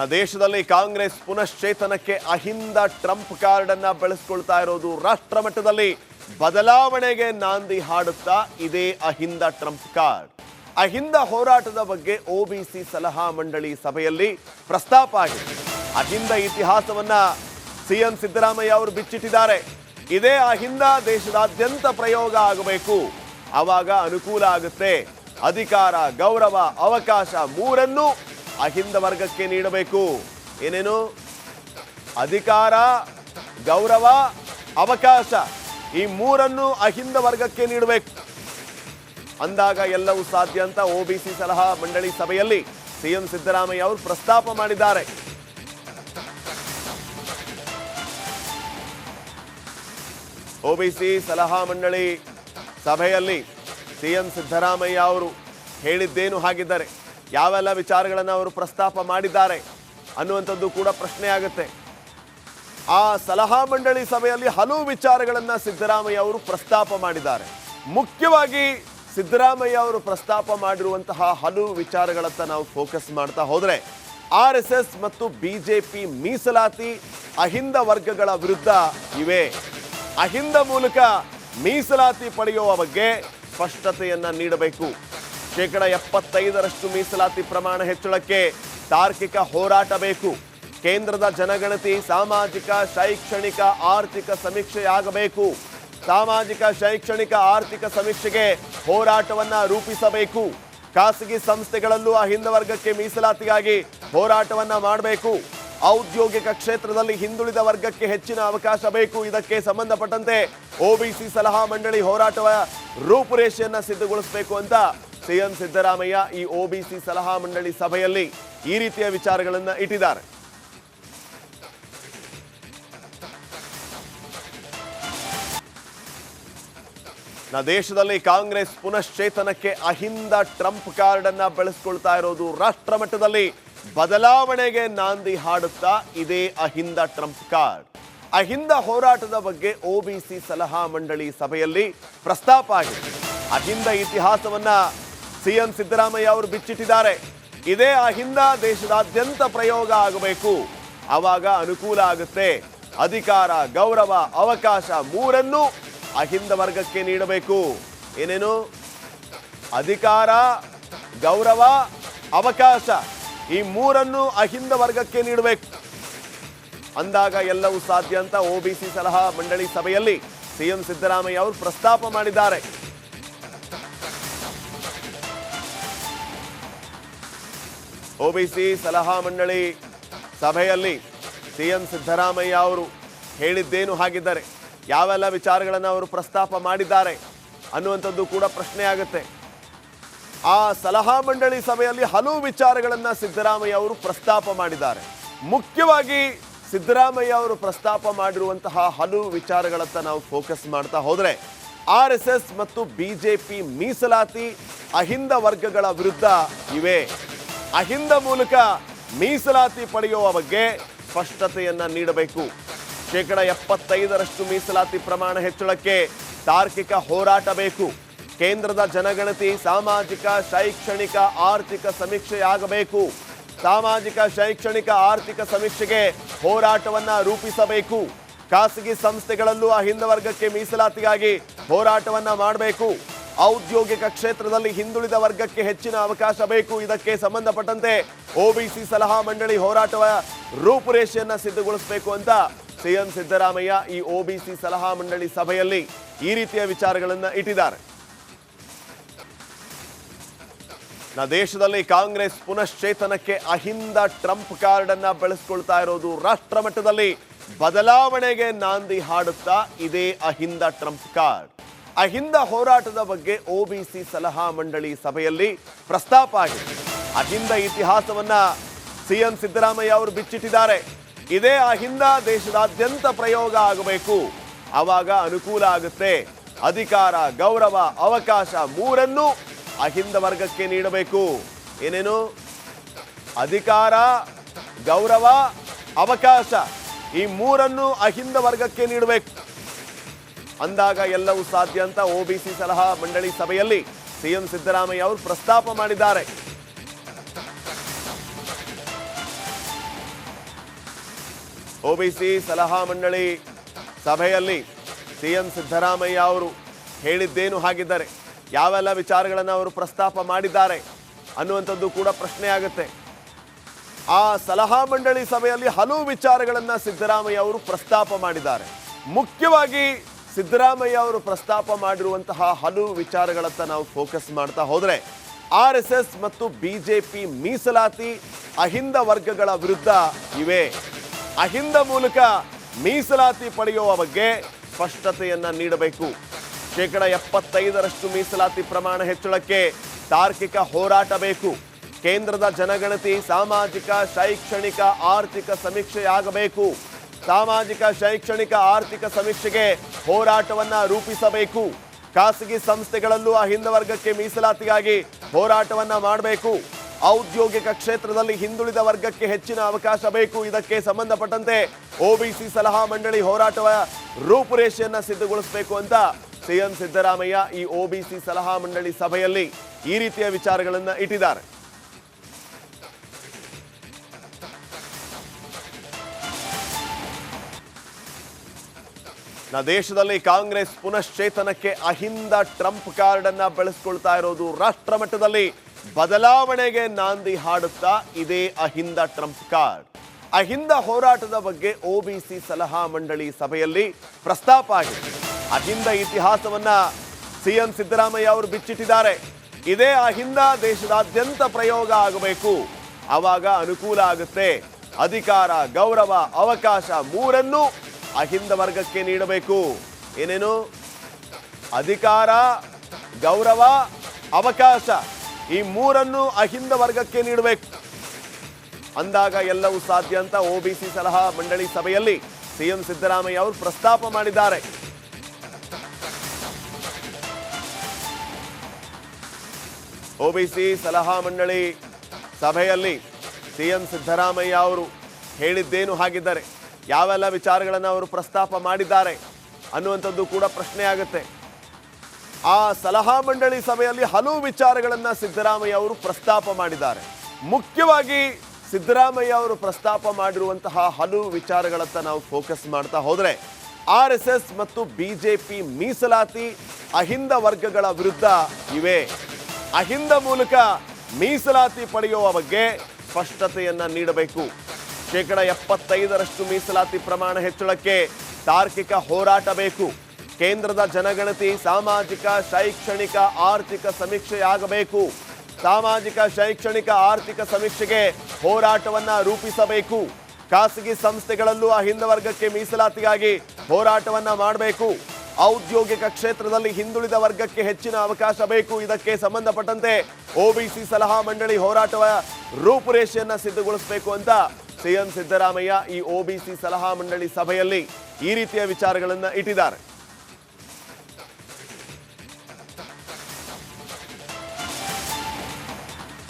ನಾ ದೇಶದಲ್ಲಿ ಕಾಂಗ್ರೆಸ್ ಪುನಶ್ಚೇತನಕ್ಕೆ ಅಹಿಂದ ಟ್ರಂಪ್ ಕಾರ್ಡ್ ಅನ್ನ ಬೆಳೆಸ್ಕೊಳ್ತಾ ಇರೋದು ರಾಷ್ಟ್ರ ಮಟ್ಟದಲ್ಲಿ ಬದಲಾವಣೆಗೆ ನಾಂದಿ ಹಾಡುತ್ತಾ ಇದೇ ಅಹಿಂದ ಟ್ರಂಪ್ ಕಾರ್ಡ್. ಅಹಿಂದ ಹೋರಾಟದ ಬಗ್ಗೆ ಒಬಿಸಿ ಸಲಹಾ ಮಂಡಳಿ ಸಭೆಯಲ್ಲಿ ಪ್ರಸ್ತಾಪ ಆಗಿದೆ. ಅಹಿಂದ ಇತಿಹಾಸವನ್ನ ಸಿಎಂ ಸಿದ್ದರಾಮಯ್ಯ ಅವರು ಬಿಚ್ಚಿಟ್ಟಿದ್ದಾರೆ. ಇದೇ ಅಹಿಂದ ದೇಶದಾದ್ಯಂತ ಪ್ರಯೋಗ ಆಗಬೇಕು. ಆವಾಗ ಅನುಕೂಲ ಆಗುತ್ತೆ. ಅಧಿಕಾರ, ಗೌರವ, ಅವಕಾಶ ಮೂರನ್ನೂ ಅಹಿಂದ ವರ್ಗಕ್ಕೆ ನೀಡಬೇಕು. ಏನೇನು? ಅಧಿಕಾರ, ಗೌರವ, ಅವಕಾಶ. ಈ ಮೂರನ್ನು ಅಹಿಂದ ವರ್ಗಕ್ಕೆ ನೀಡಬೇಕು. ಅಂದಾಗ ಎಲ್ಲವೂ ಸಾಧ್ಯ ಅಂತ ಒಬಿಸಿ ಸಲಹಾ ಮಂಡಳಿ ಸಭೆಯಲ್ಲಿ ಸಿಎಂ ಸಿದ್ದರಾಮಯ್ಯ ಅವರು ಪ್ರಸ್ತಾಪ ಮಾಡಿದ್ದಾರೆ. ಒಬಿಸಿ ಸಲಹಾ ಮಂಡಳಿ ಸಭೆಯಲ್ಲಿ ಸಿಎಂ ಸಿದ್ದರಾಮಯ್ಯ ಅವರು ಹೇಳಿದ್ದೇನು ಹಾಗಿದ್ದಾರೆ ಯಾವೆಲ್ಲ ವಿಚಾರಗಳನ್ನು ಅವರು ಪ್ರಸ್ತಾಪ ಮಾಡಿದ್ದಾರೆ ಅನ್ನುವಂಥದ್ದು ಕೂಡ ಪ್ರಶ್ನೆ ಆಗುತ್ತೆ ಆ ಸಲಹಾ ಮಂಡಳಿ ಸಭೆಯಲ್ಲಿ ಹಲವು ವಿಚಾರಗಳನ್ನು ಸಿದ್ದರಾಮಯ್ಯ ಅವರು ಪ್ರಸ್ತಾಪ ಮಾಡಿದ್ದಾರೆ. ಮುಖ್ಯವಾಗಿ ಸಿದ್ದರಾಮಯ್ಯ ಅವರು ಪ್ರಸ್ತಾಪ ಮಾಡಿರುವಂತಹ ಹಲವು ವಿಚಾರಗಳತ್ತ ನಾವು ಫೋಕಸ್ ಮಾಡ್ತಾ ಹೋದರೆ, ಆರ್ ಎಸ್ ಎಸ್ ಮತ್ತು ಬಿಜೆಪಿ ಮೀಸಲಾತಿ ಅಹಿಂದ ವರ್ಗಗಳ ವಿರುದ್ಧ ಇವೆ. ಅಹಿಂದ ಮೂಲಕ ಮೀಸಲಾತಿ ಪಡೆಯುವ ಬಗ್ಗೆ ಸ್ಪಷ್ಟತೆಯನ್ನು ನೀಡಬೇಕು. ಶೇಕಡ ಎಪ್ಪತ್ತೈದರಷ್ಟು ಮೀಸಲಾತಿ ಪ್ರಮಾಣ ಹೆಚ್ಚಳಕ್ಕೆ ತಾರ್ಕಿಕ ಹೋರಾಟ ಬೇಕು. ಕೇಂದ್ರದ ಜನಗಣತಿ ಸಾಮಾಜಿಕ, ಶೈಕ್ಷಣಿಕ, ಆರ್ಥಿಕ ಸಮೀಕ್ಷೆಯಾಗಬೇಕು. ಸಾಮಾಜಿಕ, ಶೈಕ್ಷಣಿಕ, ಆರ್ಥಿಕ ಸಮೀಕ್ಷೆಗೆ ಹೋರಾಟವನ್ನ ರೂಪಿಸಬೇಕು. ಖಾಸಗಿ ಸಂಸ್ಥೆಗಳಲ್ಲೂ ಆ ಹಿಂದ ವರ್ಗಕ್ಕೆ ಮೀಸಲಾತಿಗಾಗಿ ಹೋರಾಟವನ್ನ ಮಾಡಬೇಕು. ಔದ್ಯೋಗಿಕ ಕ್ಷೇತ್ರದಲ್ಲಿ ಹಿಂದುಳಿದ ವರ್ಗಕ್ಕೆ ಹೆಚ್ಚಿನ ಅವಕಾಶ ಬೇಕು. ಇದಕ್ಕೆ ಸಂಬಂಧಪಟ್ಟಂತೆ ಒಬಿಸಿ ಸಲಹಾ ಮಂಡಳಿ ಹೋರಾಟವ ರೂಪುರೇಷೆಯನ್ನ ಸಿದ್ಧಗೊಳಿಸಬೇಕು ಅಂತ ಸಿಎಂ ಸಿದ್ದರಾಮಯ್ಯ ಈ ಒಬಿಸಿ ಸಲಹಾ ಮಂಡಳಿ ಸಭೆಯಲ್ಲಿ ಈ ರೀತಿಯ ವಿಚಾರಗಳನ್ನು ಇಟ್ಟಿದ್ದಾರೆ. ನಾ ದೇಶದಲ್ಲಿ ಕಾಂಗ್ರೆಸ್ ಪುನಶ್ಚೇತನಕ್ಕೆ ಅಹಿಂದ ಟ್ರಂಪ್ ಕಾರ್ಡ್ ಅನ್ನ ಬಳಸ್ಕೊಳ್ತಾ ಇರೋದು ರಾಷ್ಟ್ರ ಮಟ್ಟದಲ್ಲಿ ಬದಲಾವಣೆಗೆ ನಾಂದಿ ಹಾಡುತ್ತಾ ಇದೇ ಅಹಿಂದ ಟ್ರಂಪ್ ಕಾರ್ಡ್. ಅಹಿಂದ ಹೋರಾಟದ ಬಗ್ಗೆ ಒಬಿಸಿ ಸಲಹಾ ಮಂಡಳಿ ಸಭೆಯಲ್ಲಿ ಪ್ರಸ್ತಾಪ ಆಗಿದೆ. ಅಹಿಂದ ಇತಿಹಾಸವನ್ನ ಸಿಎಂ ಸಿದ್ದರಾಮಯ್ಯ ಅವರು ಬಿಚ್ಚಿಟ್ಟಿದ್ದಾರೆ. ಇದೇ ಅಹಿಂದ ದೇಶದಾದ್ಯಂತ ಪ್ರಯೋಗ ಆಗಬೇಕು. ಆವಾಗ ಅನುಕೂಲ ಆಗುತ್ತೆ. ಅಧಿಕಾರ, ಗೌರವ, ಅವಕಾಶ ಮೂರನ್ನು ಅಹಿಂದ ವರ್ಗಕ್ಕೆ ನೀಡಬೇಕು. ಏನೇನು? ಅಧಿಕಾರ, ಗೌರವ, ಅವಕಾಶ ಈ ಮೂರನ್ನು ಅಹಿಂದ ವರ್ಗಕ್ಕೆ ನೀಡಬೇಕು. ಅಂದಾಗ ಎಲ್ಲವೂ ಸಾಧ್ಯ ಅಂತ ಒಬಿಸಿ ಸಲಹಾ ಮಂಡಳಿ ಸಭೆಯಲ್ಲಿ ಸಿಎಂ ಸಿದ್ದರಾಮಯ್ಯ ಅವರು ಪ್ರಸ್ತಾಪ ಮಾಡಿದ್ದಾರೆ. ಒಬಿಸಿ ಸಲಹಾ ಮಂಡಳಿ ಸಭೆಯಲ್ಲಿ ಸಿಎಂ ಸಿದ್ದರಾಮಯ್ಯ ಅವರು ಹೇಳಿದ್ದೇನು ಹಾಗಿದ್ದಾರೆ ಯಾವೆಲ್ಲ ವಿಚಾರಗಳನ್ನು ಅವರು ಪ್ರಸ್ತಾಪ ಮಾಡಿದ್ದಾರೆ ಅನ್ನುವಂಥದ್ದು ಕೂಡ ಪ್ರಶ್ನೆ ಆಗುತ್ತೆ. ಆ ಸಲಹಾ ಮಂಡಳಿ ಸಭೆಯಲ್ಲಿ ಹಲವು ವಿಚಾರಗಳನ್ನು ಸಿದ್ದರಾಮಯ್ಯ ಅವರು ಪ್ರಸ್ತಾಪ ಮಾಡಿದ್ದಾರೆ. ಮುಖ್ಯವಾಗಿ ಸಿದ್ದರಾಮಯ್ಯ ಅವರು ಪ್ರಸ್ತಾಪ ಮಾಡಿರುವಂತಹ ಹಲವು ವಿಚಾರಗಳತ್ತ ನಾವು ಫೋಕಸ್ ಮಾಡ್ತಾ ಹೋದರೆ ಆರ್ ಎಸ್ ಮತ್ತು ಬಿಜೆಪಿ ಮೀಸಲಾತಿ ಅಹಿಂದ ವರ್ಗಗಳ ವಿರುದ್ಧ ಇವೆ. ಅಹಿಂದ ಮೂಲಕ ಮೀಸಲಾತಿ ಪಡೆಯುವ ಬಗ್ಗೆ ಸ್ಪಷ್ಟತೆಯನ್ನ ನೀಡಬೇಕು. ಶೇಕಡ ಎಪ್ಪತ್ತೈದರಷ್ಟು ಮೀಸಲಾತಿ ಪ್ರಮಾಣ ಹೆಚ್ಚಳಕ್ಕೆ ತಾರ್ಕಿಕ ಹೋರಾಟ ಬೇಕು ಕೇಂದ್ರದ ಜನಗಣತಿ ಸಾಮಾಜಿಕ, ಶೈಕ್ಷಣಿಕ, ಆರ್ಥಿಕ ಸಮೀಕ್ಷೆಯಾಗಬೇಕು. ಸಾಮಾಜಿಕ, ಶೈಕ್ಷಣಿಕ, ಆರ್ಥಿಕ ಸಮೀಕ್ಷೆಗೆ ಹೋರಾಟವನ್ನ ರೂಪಿಸಬೇಕು. ಖಾಸಗಿ ಸಂಸ್ಥೆಗಳಲ್ಲೂ ಅಹಿಂದ ವರ್ಗಕ್ಕೆ ಮೀಸಲಾತಿಗಾಗಿ ಹೋರಾಟವನ್ನ ಮಾಡಬೇಕು. ಔದ್ಯೋಗಿಕ ಕ್ಷೇತ್ರದಲ್ಲಿ ಹಿಂದುಳಿದ ವರ್ಗಕ್ಕೆ ಹೆಚ್ಚಿನ ಅವಕಾಶ ಬೇಕು. ಇದಕ್ಕೆ ಸಂಬಂಧಪಟ್ಟಂತೆ ಒಬಿಸಿ ಸಲಹಾ ಮಂಡಳಿ ಹೋರಾಟವ ರೂಪುರೇಷೆಯನ್ನ ಸಿದ್ಧಗೊಳಿಸಬೇಕು ಅಂತ ಸಿಎಂ ಸಿದ್ದರಾಮಯ್ಯ ಈ ಒಬಿಸಿ ಸಲಹಾ ಮಂಡಳಿ ಸಭೆಯಲ್ಲಿ ಈ ರೀತಿಯ ವಿಚಾರಗಳನ್ನು ಇಟ್ಟಿದ್ದಾರೆ. ನಾ ದೇಶದಲ್ಲಿ ಕಾಂಗ್ರೆಸ್ ಪುನಶ್ಚೇತನಕ್ಕೆ ಅಹಿಂದ ಟ್ರಂಪ್ ಕಾರ್ಡ್ ಅನ್ನ ಬಳಸ್ಕೊಳ್ತಾ ಇರೋದು ರಾಷ್ಟ್ರ ಮಟ್ಟದಲ್ಲಿ ಬದಲಾವಣೆಗೆ ನಾಂದಿ ಹಾಡುತ್ತಾ ಇದೇ ಅಹಿಂದ ಟ್ರಂಪ್ ಕಾರ್ಡ್. ಅಹಿಂದ ಹೋರಾಟದ ಬಗ್ಗೆ ಒಬಿಸಿ ಸಲಹಾ ಮಂಡಳಿ ಸಭೆಯಲ್ಲಿ ಪ್ರಸ್ತಾಪ ಆಗಿದೆ. ಅಹಿಂದ ಇತಿಹಾಸವನ್ನ ಸಿಎಂ ಸಿದ್ದರಾಮಯ್ಯ ಅವರು ಬಿಚ್ಚಿಟ್ಟಿದ್ದಾರೆ. ಇದೇ ಅಹಿಂದ ದೇಶದಾದ್ಯಂತ ಪ್ರಯೋಗ ಆಗಬೇಕು. ಆವಾಗ ಅನುಕೂಲ ಆಗುತ್ತೆ. ಅಧಿಕಾರ, ಗೌರವ, ಅವಕಾಶ ಮೂರನ್ನೂ ಅಹಿಂದ ವರ್ಗಕ್ಕೆ ನೀಡಬೇಕು. ಏನೇನು? ಅಧಿಕಾರ, ಗೌರವ, ಅವಕಾಶ ಈ ಮೂರನ್ನು ಅಹಿಂದ ವರ್ಗಕ್ಕೆ ನೀಡಬೇಕು. ಅಂದಾಗ ಎಲ್ಲವೂ ಸಾಧ್ಯ ಅಂತ ಒಬಿಸಿ ಸಲಹಾ ಮಂಡಳಿ ಸಭೆಯಲ್ಲಿ ಸಿಎಂ ಸಿದ್ದರಾಮಯ್ಯ ಅವರು ಪ್ರಸ್ತಾಪ ಮಾಡಿದ್ದಾರೆ. ಒಬಿಸಿ ಸಲಹಾ ಮಂಡಳಿ ಸಭೆಯಲ್ಲಿ ಸಿಎಂ ಸಿದ್ದರಾಮಯ್ಯ ಅವರು ಹೇಳಿದ್ದೇನು ಹಾಗಿದ್ದಾರೆ ಯಾವೆಲ್ಲ ವಿಚಾರಗಳನ್ನು ಅವರು ಪ್ರಸ್ತಾಪ ಮಾಡಿದ್ದಾರೆ ಅನ್ನುವಂಥದ್ದು ಕೂಡ ಪ್ರಶ್ನೆ ಆಗುತ್ತೆ ಆ ಸಲಹಾ ಮಂಡಳಿ ಸಭೆಯಲ್ಲಿ ಹಲವು ವಿಚಾರಗಳನ್ನು ಸಿದ್ದರಾಮಯ್ಯ ಅವರು ಪ್ರಸ್ತಾಪ ಮಾಡಿದ್ದಾರೆ. ಮುಖ್ಯವಾಗಿ ಸಿದ್ದರಾಮಯ್ಯ ಅವರು ಪ್ರಸ್ತಾಪ ಮಾಡಿರುವಂತಹ ಹಲವು ವಿಚಾರಗಳತ್ತ ನಾವು ಫೋಕಸ್ ಮಾಡ್ತಾ ಹೋದರೆ, ಆರ್ ಎಸ್ ಎಸ್ ಮತ್ತು ಬಿಜೆಪಿ ಮೀಸಲಾತಿ ಅಹಿಂದ ವರ್ಗಗಳ ವಿರುದ್ಧ ಇವೆ. ಅಹಿಂದ ಮೂಲಕ ಮೀಸಲಾತಿ ಪಡೆಯುವ ಬಗ್ಗೆ ಸ್ಪಷ್ಟತೆಯನ್ನ ನೀಡಬೇಕು. ಶೇಕಡ ಎಪ್ಪತ್ತೈದರಷ್ಟು ಮೀಸಲಾತಿ ಪ್ರಮಾಣ ಹೆಚ್ಚಳಕ್ಕೆ ತಾರ್ಕಿಕ ಹೋರಾಟ ಬೇಕು. ಕೇಂದ್ರದ ಜನಗಣತಿ, ಸಾಮಾಜಿಕ, ಶೈಕ್ಷಣಿಕ, ಆರ್ಥಿಕ ಸಮೀಕ್ಷೆಯಾಗಬೇಕು. ಸಾಮಾಜಿಕ, ಶೈಕ್ಷಣಿಕ, ಆರ್ಥಿಕ ಸಮೀಕ್ಷೆಗೆ ಹೋರಾಟವನ್ನ ರೂಪಿಸಬೇಕು. ಖಾಸಗಿ ಸಂಸ್ಥೆಗಳಲ್ಲೂ ಆ ಹಿಂದ ವರ್ಗಕ್ಕೆ ಮೀಸಲಾತಿಗಾಗಿ ಹೋರಾಟವನ್ನ ಮಾಡಬೇಕು. ಔದ್ಯೋಗಿಕ ಕ್ಷೇತ್ರದಲ್ಲಿ ಹಿಂದುಳಿದ ವರ್ಗಕ್ಕೆ ಹೆಚ್ಚಿನ ಅವಕಾಶ ಬೇಕು. ಇದಕ್ಕೆ ಸಂಬಂಧಪಟ್ಟಂತೆ ಒಬಿಸಿ ಸಲಹಾ ಮಂಡಳಿ ಹೋರಾಟವ ರೂಪುರೇಷೆಯನ್ನ ಸಿದ್ಧಗೊಳಿಸಬೇಕು ಅಂತ ಸಿಎಂ ಸಿದ್ದರಾಮಯ್ಯ ಈ ಒಬಿಸಿ ಸಲಹಾ ಮಂಡಳಿ ಸಭೆಯಲ್ಲಿ ಈ ರೀತಿಯ ವಿಚಾರಗಳನ್ನ ಇಟ್ಟಿದ್ದಾರೆ. ನಾ ದೇಶದಲ್ಲಿ ಕಾಂಗ್ರೆಸ್ ಪುನಶ್ಚೇತನಕ್ಕೆ ಅಹಿಂದ ಟ್ರಂಪ್ ಕಾರ್ಡ್ ಅನ್ನ ಬಳಸ್ಕೊಳ್ತಾ ಇರೋದು ರಾಷ್ಟ್ರ ಮಟ್ಟದಲ್ಲಿ ಬದಲಾವಣೆಗೆ ನಾಂದಿ ಹಾಡುತ್ತಾ ಇದೇ ಅಹಿಂದ ಟ್ರಂಪ್ ಕಾರ್ಡ್. ಅಹಿಂದ ಹೋರಾಟದ ಬಗ್ಗೆ ಒಬಿಸಿ ಸಲಹಾ ಮಂಡಳಿ ಸಭೆಯಲ್ಲಿ ಪ್ರಸ್ತಾಪ ಆಗಿದೆ. ಅಹಿಂದ ಇತಿಹಾಸವನ್ನ ಸಿಎಂ ಸಿದ್ದರಾಮಯ್ಯ ಅವರು ಬಿಚ್ಚಿಟ್ಟಿದ್ದಾರೆ. ಇದೇ ಅಹಿಂದ ದೇಶದಾದ್ಯಂತ ಪ್ರಯೋಗ ಆಗಬೇಕು. ಆವಾಗ ಅನುಕೂಲ ಆಗುತ್ತೆ. ಅಧಿಕಾರ, ಗೌರವ, ಅವಕಾಶ ಮೂರನ್ನೂ ಅಹಿಂದ ವರ್ಗಕ್ಕೆ ನೀಡಬೇಕು. ಏನೇನು? ಅಧಿಕಾರ, ಗೌರವ, ಅವಕಾಶ ಈ ಮೂರನ್ನು ಅಹಿಂದ ವರ್ಗಕ್ಕೆ ನೀಡಬೇಕು. ಅಂದಾಗ ಎಲ್ಲವೂ ಸಾಧ್ಯ ಅಂತ ಒಬಿಸಿ ಸಲಹಾ ಮಂಡಳಿ ಸಭೆಯಲ್ಲಿ ಸಿಎಂ ಸಿದ್ದರಾಮಯ್ಯ ಅವರು ಪ್ರಸ್ತಾಪ ಮಾಡಿದ್ದಾರೆ. ಒಬಿಸಿ ಸಲಹಾ ಮಂಡಳಿ ಸಭೆಯಲ್ಲಿ ಸಿಎಂ ಸಿದ್ದರಾಮಯ್ಯ ಅವರು ಹೇಳಿದ್ದೇನು ಹಾಗಿದ್ದಾರೆ ಯಾವೆಲ್ಲ ವಿಚಾರಗಳನ್ನು ಅವರು ಪ್ರಸ್ತಾಪ ಮಾಡಿದ್ದಾರೆ ಅನ್ನುವಂಥದ್ದು ಕೂಡ ಪ್ರಶ್ನೆ ಆಗುತ್ತೆ ಆ ಸಲಹಾ ಮಂಡಳಿ ಸಭೆಯಲ್ಲಿ ಹಲವು ವಿಚಾರಗಳನ್ನು ಸಿದ್ದರಾಮಯ್ಯ ಅವರು ಪ್ರಸ್ತಾಪ ಮಾಡಿದ್ದಾರೆ. ಮುಖ್ಯವಾಗಿ ಸಿದ್ದರಾಮಯ್ಯ ಅವರು ಪ್ರಸ್ತಾಪ ಮಾಡಿರುವಂತಹ ಹಲವು ವಿಚಾರಗಳತ್ತ ನಾವು ಫೋಕಸ್ ಮಾಡ್ತಾ ಹೋದರೆ, ಆರ್ ಎಸ್ ಎಸ್ ಮತ್ತು ಬಿಜೆಪಿ ಮೀಸಲಾತಿ ಅಹಿಂದ ವರ್ಗಗಳ ವಿರುದ್ಧ ಇವೆ. ಅಹಿಂದ ಮೂಲಕ ಮೀಸಲಾತಿ ಪಡೆಯುವ ಬಗ್ಗೆ ಸ್ಪಷ್ಟತೆಯನ್ನು ನೀಡಬೇಕು. ಶೇಕಡ ಎಪ್ಪತ್ತೈದರಷ್ಟು ಮೀಸಲಾತಿ ಪ್ರಮಾಣ ಹೆಚ್ಚಳಕ್ಕೆ ತಾರ್ಕಿಕ ಹೋರಾಟ ಬೇಕು. ಕೇಂದ್ರದ ಜನಗಣತಿ ಸಾಮಾಜಿಕ, ಶೈಕ್ಷಣಿಕ, ಆರ್ಥಿಕ ಸಮೀಕ್ಷೆಯಾಗಬೇಕು. ಸಾಮಾಜಿಕ, ಶೈಕ್ಷಣಿಕ, ಆರ್ಥಿಕ ಸಮೀಕ್ಷೆಗೆ ಹೋರಾಟವನ್ನು ರೂಪಿಸಬೇಕು. ಖಾಸಗಿ ಸಂಸ್ಥೆಗಳಲ್ಲೂ ಅಹಿಂದ ವರ್ಗಕ್ಕೆ ಮೀಸಲಾತಿಗಾಗಿ ಹೋರಾಟವನ್ನು ಮಾಡಬೇಕು. ಔದ್ಯೋಗಿಕ ಕ್ಷೇತ್ರದಲ್ಲಿ ಹಿಂದುಳಿದ ವರ್ಗಕ್ಕೆ ಹೆಚ್ಚಿನ ಅವಕಾಶ ಬೇಕು. ಇದಕ್ಕೆ ಸಂಬಂಧಪಟ್ಟಂತೆ ಒಬಿಸಿ ಸಲಹಾ ಮಂಡಳಿ ಹೋರಾಟವ ರೂಪುರೇಷೆಯನ್ನು ಸಿದ್ಧಗೊಳಿಸಬೇಕು ಅಂತ ಸಿಎಂ ಸಿದ್ದರಾಮಯ್ಯ ಈ ಒಬಿಸಿ ಸಲಹಾ ಮಂಡಳಿ ಸಭೆಯಲ್ಲಿ ಈ ರೀತಿಯ ವಿಚಾರಗಳನ್ನು ಇಟ್ಟಿದ್ದಾರೆ.